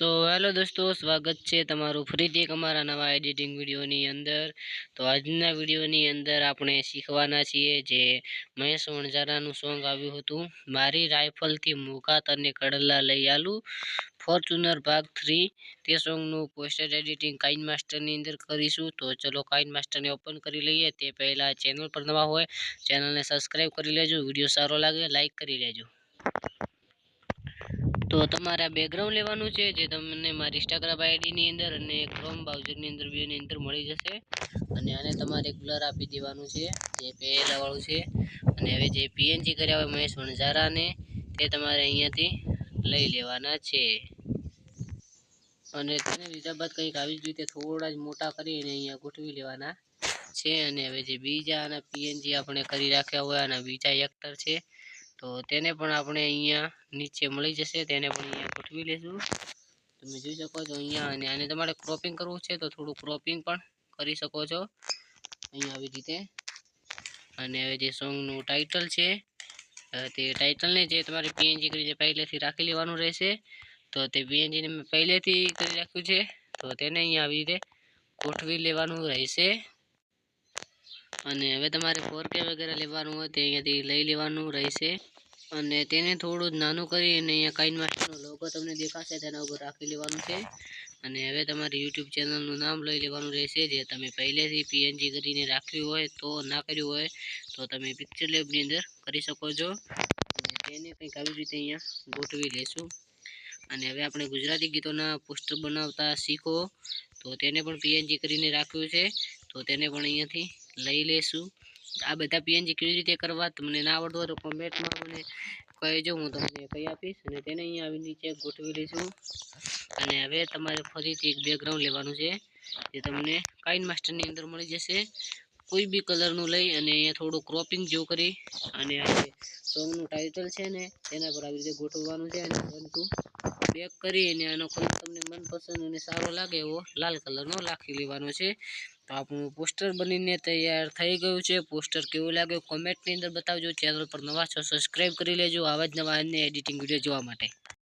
So hello દોસ્તો, સ્વાગત છે તમારું ફરીથી એક અમારા નવા એડિટિંગ વિડીયોની અંદર. તો આજના વિડીયોની અંદર આપણે શીખવાના છીએ જે મહેશ વણઝારાનું સોંગ આવ્યું હતું, મારી રાઇફલથી મુકાત અને કડલા લઈ આલું, ફોર્ચ્યુનર ભાગ થ્રી તે સોંગનું પોસ્ટર એડિટિંગ કાઇન માસ્ટરની અંદર કરીશું. તો ચલો કાઇન માસ્ટરને ઓપન કરી લઈએ. તે પહેલાં ચેનલ પર નવા હોય ચેનલને સબસ્ક્રાઈબ કરી લેજો. વીડિયો સારો લાગે લાઇક કરી લેજો. તો તમારે બેકગ્રાઉન્ડ લેવાનું છે, જે તમને મારી ઇન્સ્ટાગ્રામ આઈડીની અંદર અને ક્રોમ બ્રાઉઝરની અંદર બેની અંદર મળી જશે. અને આને તમારે બ્લર આપી દેવાનું છે, જે પહેલાવાળું છે. અને હવે જે પીએનજી કર્યા હોય મહેશ વણઝારાને, તે તમારે અહીંયાથી લઈ લેવાના છે. અને તેને લીધા બાદ કંઈક આવી જ રીતે થોડા જ મોટા કરીને અહીંયા ગોઠવી લેવાના છે. અને હવે જે બીજા આના પીએનજી આપણે કરી રાખ્યા હોય, આના બીજા એક્ટર છે તો તેને પણ આપણે અહીંયા નીચે મળી જશે, તેને પણ અહીંયા ગોઠવી લેશું. તમે જોઈ શકો છો અહીંયા, અને આને તમારે ક્રોપિંગ કરવું છે તો થોડું ક્રોપિંગ પણ કરી શકો છો. અહીંયા આવી રીતે. અને હવે જે સોંગનું ટાઇટલ છે તે ટાઇટલને જે તમારે પીએનજી કરી પહેલેથી રાખી લેવાનું રહેશે, તો તે પીએનજીને મેં પહેલેથી કરી રાખ્યું છે, તો તેને અહીંયા આવી રીતે ગોઠવી લેવાનું રહેશે. અને હવે તમારે ફોર કે વગેરે લેવાનું હોય તે અહીંયાથી લઈ લેવાનું રહેશે. અને તેને થોડું નાનું કરી અને અહીંયા કાઇન માસ્ટરનો લોગો તમને દેખાશે, તેના ઉપર રાખી લેવાનું છે. અને હવે તમારે યુટ્યુબ ચેનલનું નામ લઈ લેવાનું રહેશે, જે તમે પહેલેથી પીએનજી કરીને રાખ્યું હોય તો ના કર્યું હોય તો તમે પિક્ચર લેબની અંદર કરી શકો છો. અને તેને કંઈક આવી રીતે અહીંયા ગોઠવી લેશું. અને હવે આપણે ગુજરાતી ગીતોના પોસ્ટર બનાવતા શીખો. તો તેને પણ પીએનજી કરીને રાખ્યું છે. તો તેને પણ અહીંયાથી લઈ લેશું. આ બધા પીએનજી કેવી રીતે કરવા, તમને ના આવડતું હોય તો કોમેન્ટમાં મને કહેજો, હું તમને કહી આપીશ અને તેને અહીંયા આવી નીચે ગોઠવી લઈશું. અને હવે તમારે ફરીથી એક બેકગ્રાઉન્ડ લેવાનું છે, જે તમને કાઇન માસ્ટરની અંદર મળી જશે. કોઈ બી કલરનું લઈ અને અહીંયા થોડું ક્રોપિંગ જેવું કરી અને સોંગનું ટાઇટલ છે ને, તેના પર આવી રીતે ગોઠવવાનું છે અને પરંતુ બેક કરી અને આનો કલર તમને મનપસંદ અને સારો લાગે એવો લાલ કલરનો લાખી લેવાનો છે. તો આપણું પોસ્ટર બનીને તૈયાર થઈ ગયું છે. પોસ્ટર કેવું લાગ્યું? કોમેન્ટની અંદર બતાવજો. ચેનલ પર નવા છો સબસ્ક્રાઈબ કરી લેજો. આવા જ નવા અન્ય એડિટિંગ વીડિયો જોવા માટે.